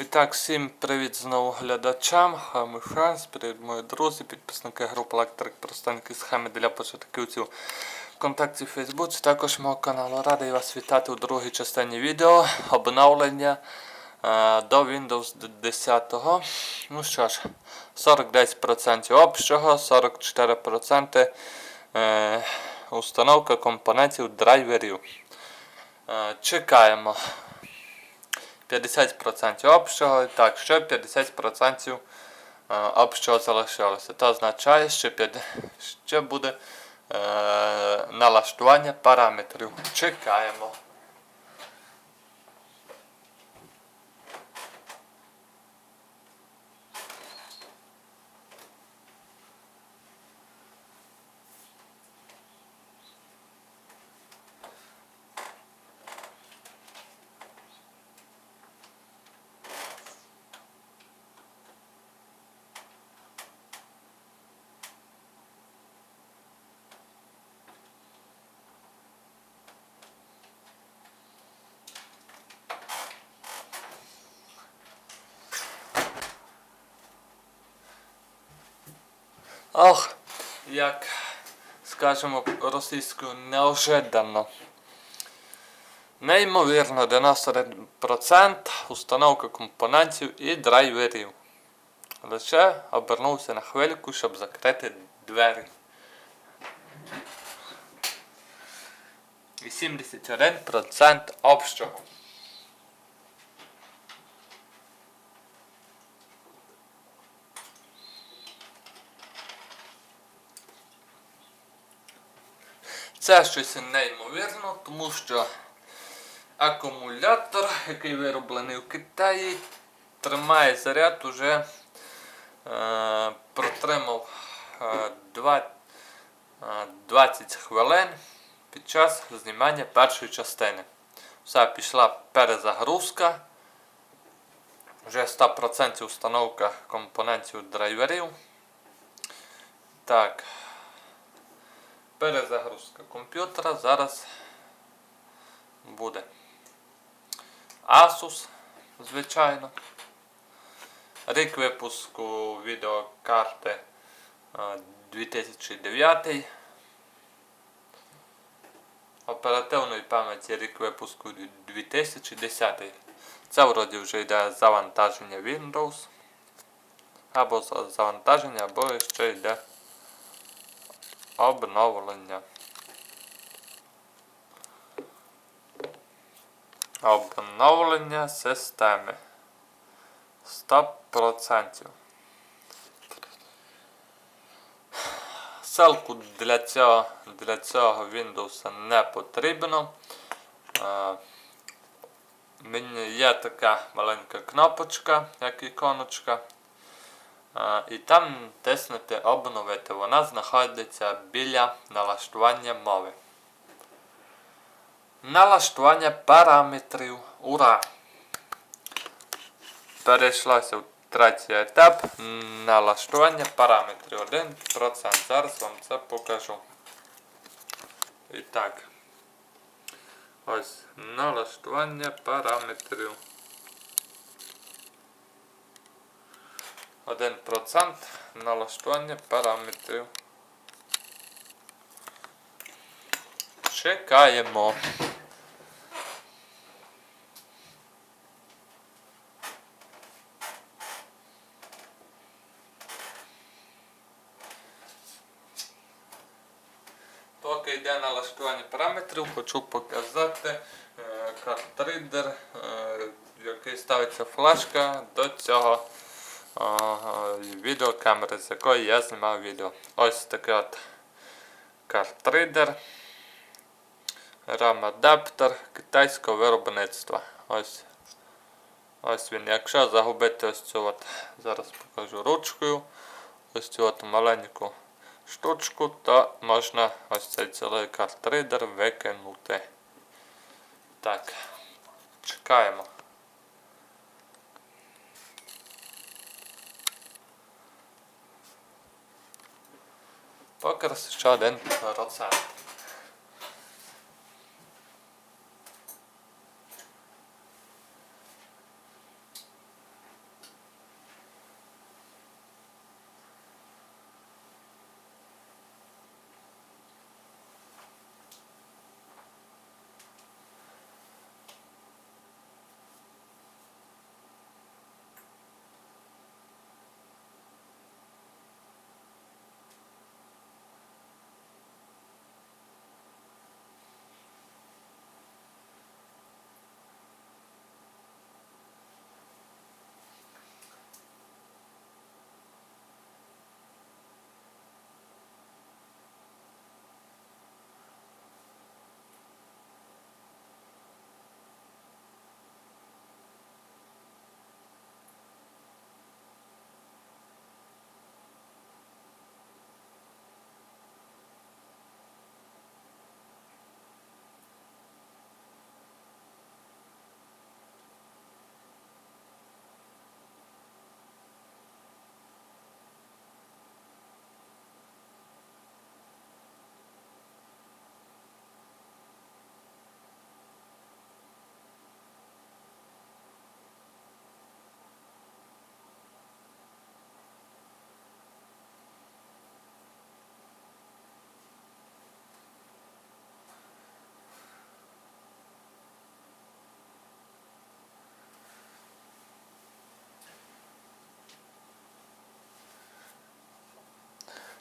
І так, всім привіт знову глядачам. Шанс, привіт мої друзі, підписники групи Електрик простенькі схеми для початківців ВКонтакті в Фейсбуці, також мого каналу. Радий вас вітати у другій частині відео обновлення е, до Windows 10. Ну що ж, 49% общого, 44% е, установка компонентів драйверів. Е, чекаємо. 50% общого, так, ще 50% обшого общого залишилося. Це означає, що ще буде е, налаштування параметрів. Чекаємо. Ох, як скажемо російською неожиданно. Неймовірно, 91% установка компонентів і драйверів. Лише обернувся на хвильку, щоб закрити двері. І 71% общого. Це щось неймовірно, тому що акумулятор, який вироблений в Китаї, тримає заряд уже е, протримав е, два- е, 20 хвилин під час знімання першої частини. Все, пішла перезагрузка. Вже 100% установка компонентів драйверів. Так. Перезагрузка комп'ютера зараз буде. Asus, звичайно. Рік випуску відеокарти е, 2009. Оперативної пам'яті рік випуску 2010. Це вроді вже йде завантаження Windows. Або завантаження, або ще йде обновлення. Обновлення системи. 100%. Ссылку для цього, для цього Windows не потрібно. Е, Мені є така маленька кнопочка, як іконочка. І там тиснути обновити. Вона знаходиться біля налаштування мови. Налаштування параметрів. Ура! Перейшлося в третій етап налаштування параметрів 1%. Зараз вам це покажу. І так. Ось налаштування параметрів. 1% налаштування параметрів. Чекаємо. Поки йде налаштування параметрів, хочу показати е, картридер, е, в який ставиться флешка до цього е, відеокамери, з якої я знімав відео. Ось такий от картридер, RAM-адаптер китайського виробництва. Ось. Ось він. Якщо загубити ось цю от, зараз покажу ручкою, ось цю от маленьку штучку, то можна ось цей цілий картридер викинути. Так, чекаємо. Поки ще один процент.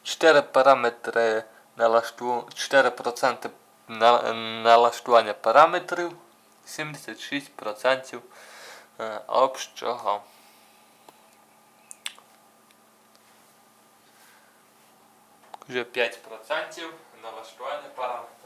4 параметри налашту... 4% налаштування параметрів, 76% е, общого. Вже 5% налаштування параметрів.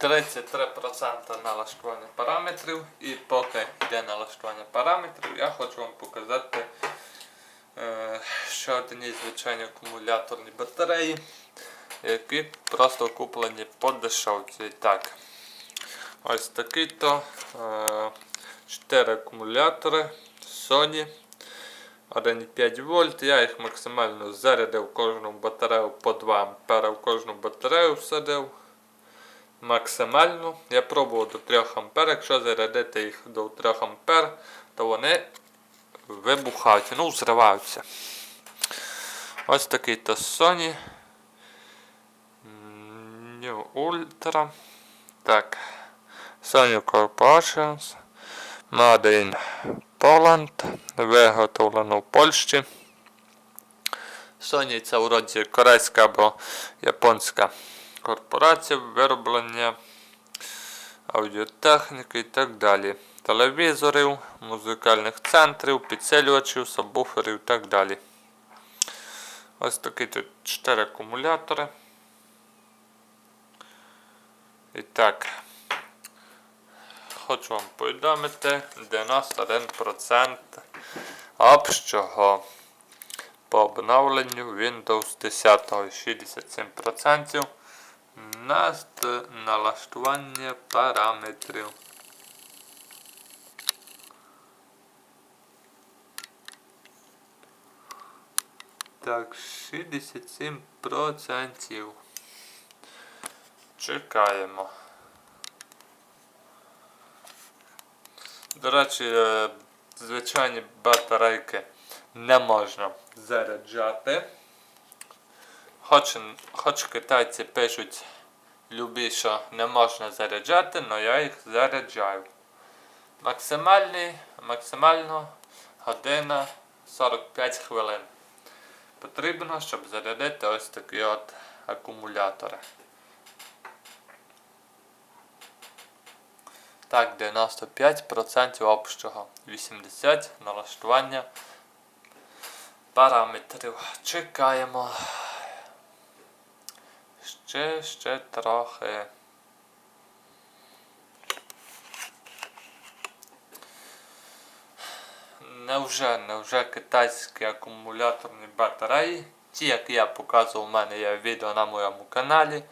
Тридцять три процента налаштування параметрів і поки йде налаштування параметрів, я хочу вам показати е, ще одні звичайні акумуляторні батареї, які просто куплені по дешевці. Так, ось такий то 4 акумулятори Sony 1,5 вольт. Я їх максимально зарядив кожну батарею по 2 А в кожну батарею всадив. Максимально. Я пробував до 3 А. Якщо зарядити їх до 3 А, то вони вибухають, ну зриваються. Ось такий то Sony New Ultra. Так. Sony Corporations. Made in Poland. Виготовлено в Польщі. Sony це вроді корейська або японська корпорація, вироблення аудіотехніки і так далі. Телевізорів, музикальних центрів, підсилювачів, сабвуферів і так далі. Ось такі тут 4 акумулятори. І так, хочу вам повідомити 91% общого по обновленню Windows 10 67% на налаштування параметрів. Так, 67%. Чекаємо. До речі, звичайні батарейки не можна заряджати. Хоч, хоч китайці пишуть любі, що не можна заряджати, але я їх заряджаю. Максимальний, максимально година 45 хвилин. Потрібно, щоб зарядити ось такі от акумулятори. Так, 95% общого, 80% налаштування параметрів. Чекаємо. Ще, ще трохи. Невже, невже китайські акумуляторні батареї, ті, які я показував, у мене є відео на моєму каналі.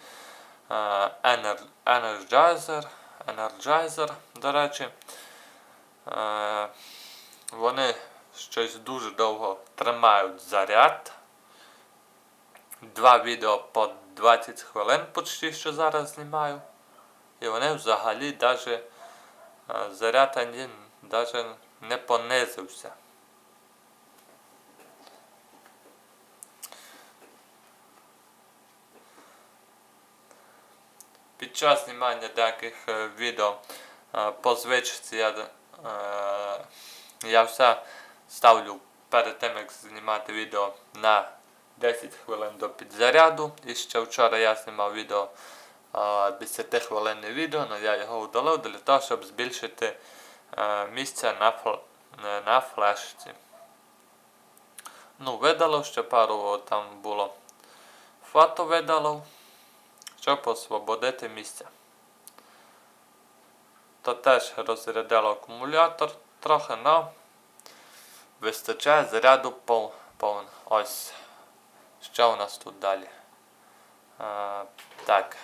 Energizer, Energizer, до речі. Е, Вони щось дуже довго тримають заряд. Два відео по 20 хвилин почти що зараз знімаю. І вони взагалі даже заряд ані даже не понизився. Під час знімання деяких е, відео е, по звичці я, е, я все ставлю перед тим як знімати відео на 10 хвилин до підзаряду. І ще вчора я знімав відео 10 хвилинне відео, але я його удалив для того, щоб збільшити місце на фл... на флешці. Ну, видалив ще пару там було фото видалив, щоб освободити місце. То теж розрядило акумулятор трохи, але вистачає заряду пов... повно. Ось. Що у нас тут далі? А, Так.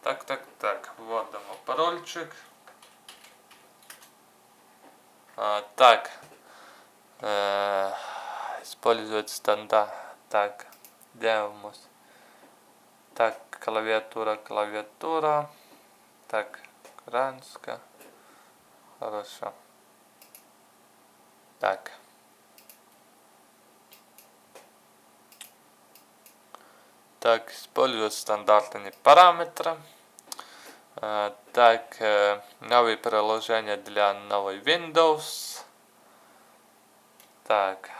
Так, так, так. Вводимо парольчик. А, так. Е, Использовать стандарт. Так. Дивимось. Так, клавиатура, клавиатура. Так, украинская. Хорошо. Так. Так, использую стандартные параметры. Е, Так, е, нові приложення для нової Windows. Так.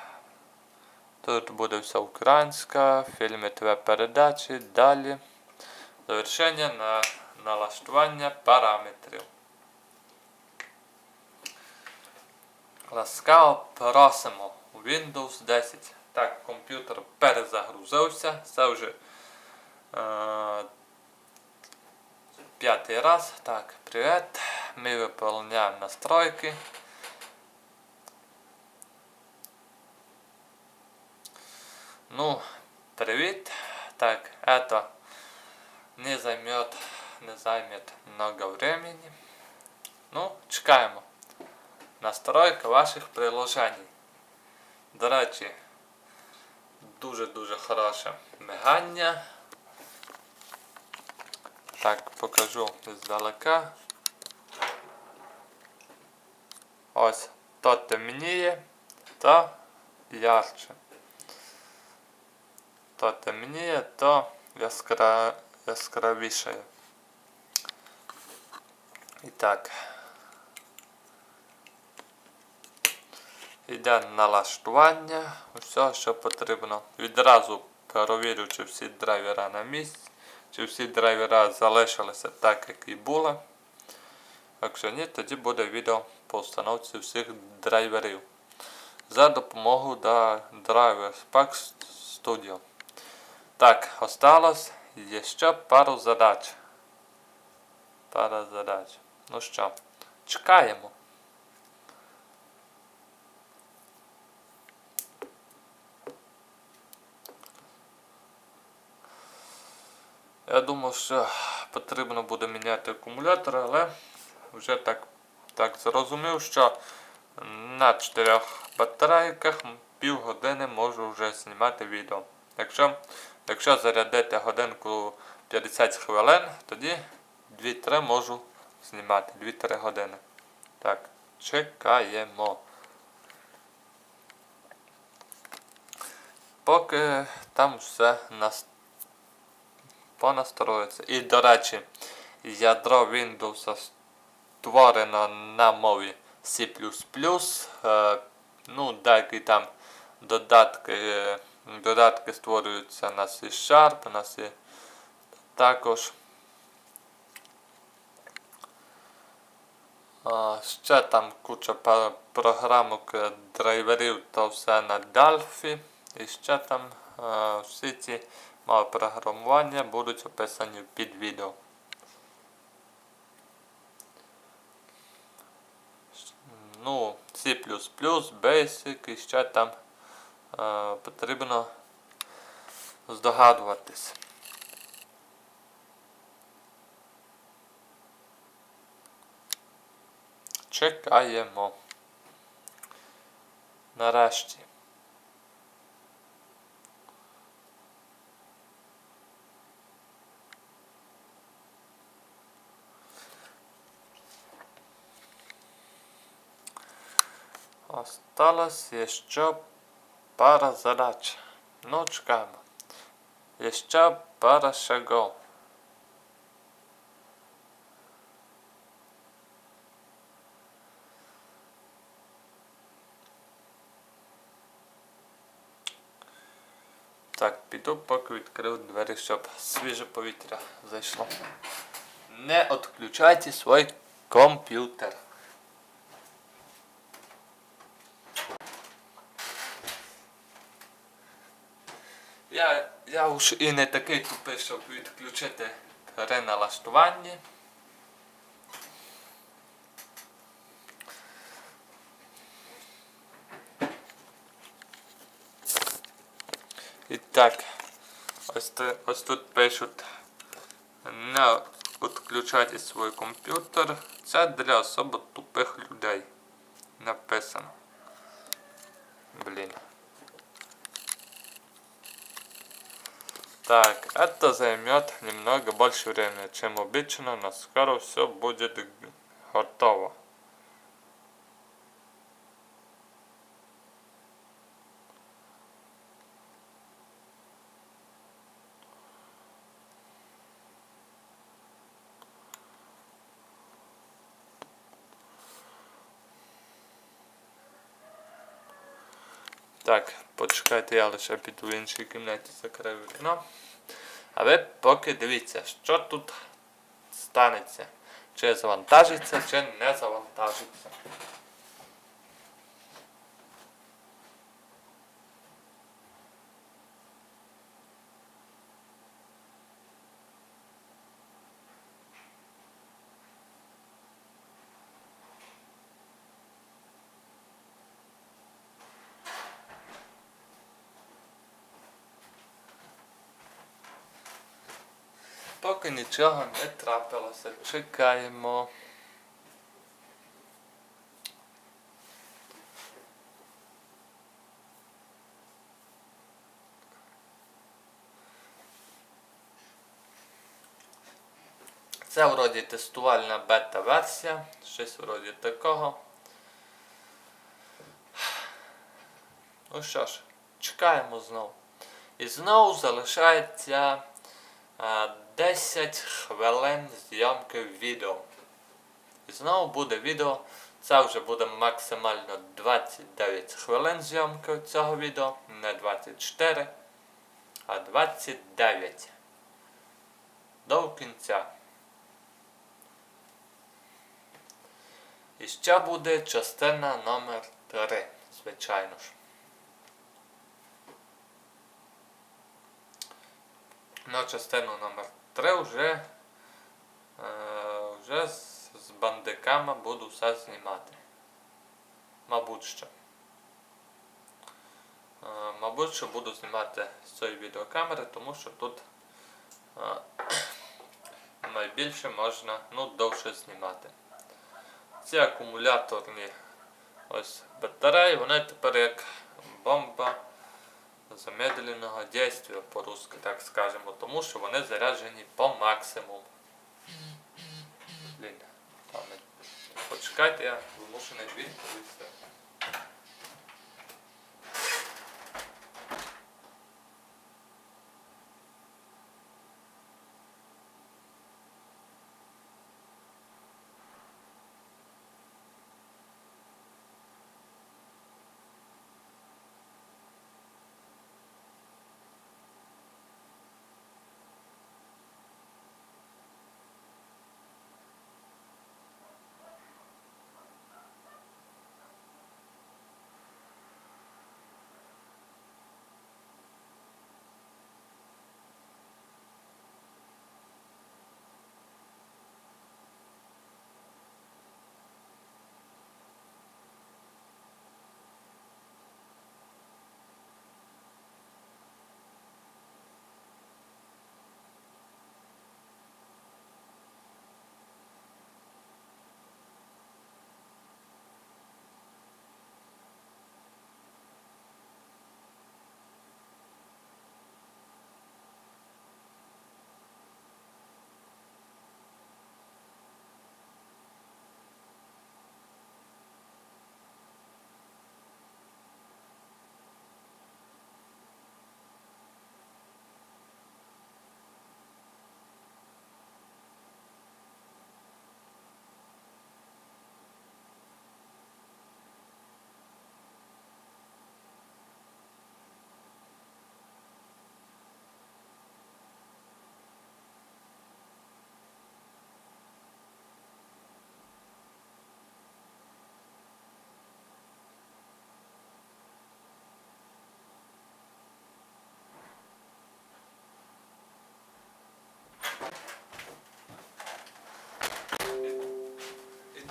Тут буде все українська, фільми ТВ передачі, далі. Завершення на налаштування параметрів. Ласкаво просимо Windows 10. Так, комп'ютер перезагрузився. Це вже е, п'ятий раз. Так, привіт. Ми виповняємо настройки. Ну, привет. Так, это не займет, не займет много времени. Ну, чекаємо. Настройка ваших приложень. До речі, дуже-дуже хороше мигання. Так, покажу здалека. Ось то темніє, то ярче. То темніє, то яскра... яскравіше. І так. Йде налаштування, все, що потрібно. Відразу перевірю, чи всі драйвера на місці, чи всі драйвера залишилися так, як і були. Якщо ні, тоді буде відео по установці всіх драйверів. За допомогою до Driver Pack Studio. Так, осталось ще пару задач. Пара задач. Ну що, чекаємо. Я думав, що потрібно буде міняти акумулятор, але вже так, так зрозумів, що на 4 батарейках півгодини можу вже знімати відео. Якщо якщо зарядити годинку 50 хвилин, тоді 2-3 можу знімати 2-3 години. Так, чекаємо. Поки там все нас понастроїться. І, до речі, ядро Windows створено на мові C++. Е, ну, деякі там додатки, е, додатки створюються на C-Sharp, на C також. А, ще там куча програмок, е, драйверів, то все на Delphi. І ще там а, всі ці мови програмування будуть описані під відео. Ну, C++, Basic і ще там а, потрібно здогадуватись. Чекаємо. Нарешті. Осталось еще пара задач. Ну, чекаємо. Еще пара шагов. Так, піду, поки відкрив двері, щоб свіже повітря зайшло. Не відключайте свій комп'ютер. Уж і не такий тупий, щоб відключити переналаштування. І так, ось, ось тут пишуть не відключайте свій комп'ютер. Це для особо тупих людей. Написано. Блін. Так, это займет немного больше времени, чем обычно, но скоро все будет готово. Так, почекайте, я лише піду в іншій кімнаті закрию вікно. А ви поки дивіться, що тут станеться. Чи завантажиться, чи не завантажиться. Поки нічого не трапилося, чекаємо. Це вроді тестувальна бета-версія, щось вроді такого. Ну що ж, чекаємо знову. І знову залишається а, 10 хвилин зйомки відео. І знову буде відео. Це вже буде максимально 29 хвилин зйомки цього відео, не 24, а 29. До кінця. І ще буде частина номер 3, звичайно ж. На частину номер 3 вже, е, вже з, з бандиками буду все знімати. Мабуть що. Е, мабуть, що буду знімати з цієї відеокамери, тому що тут е, найбільше можна ну, довше знімати. Ці акумуляторні ось батареї, вони тепер як бомба замедленого дійства по-русски, так скажемо, тому що вони заряджені по максимуму. Блін, там не- Почекайте, я вимушений дві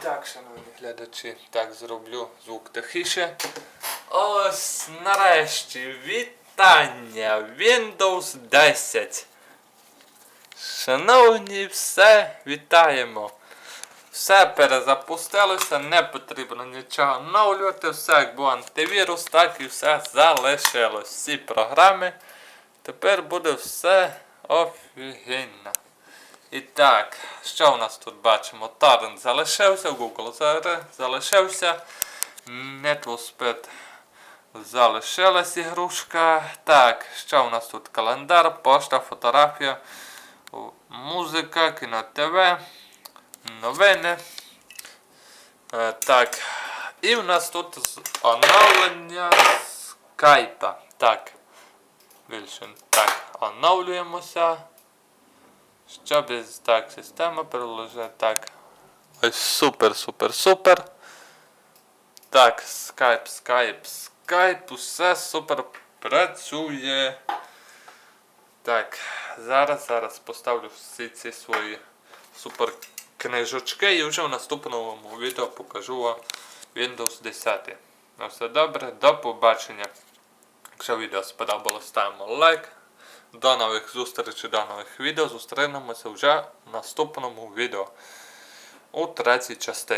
так, шановні глядачі, так зроблю звук тихіше. Ось нарешті вітання Windows 10. Шановні, все вітаємо. Все перезапустилося, не потрібно нічого оновлювати, все як був антивірус, так і все залишилось. Всі програми. Тепер буде все офігенно. І так, що у нас тут бачимо? Торрент залишився, Google за- залишився. NetWosped залишилась ігрушка. Так, що у нас тут? Календар, пошта, фотографія, музика, кіно ТВ, новини. Е, так. І у нас тут оновлення скайпа. Так. Більше так. Оновлюємося. Щоб так, система переложила. Так. Ось супер, супер, супер. Так, скайп, скайп, скайп, усе супер працює. Так, зараз, зараз поставлю всі ці свої супер книжечки і вже в наступному відео покажу вам Windows 10. На все добре, до побачення. Якщо відео сподобалось, ставимо лайк. До нових зустрічей, до нових відео. Зустрінемося вже в наступному відео у третій частині.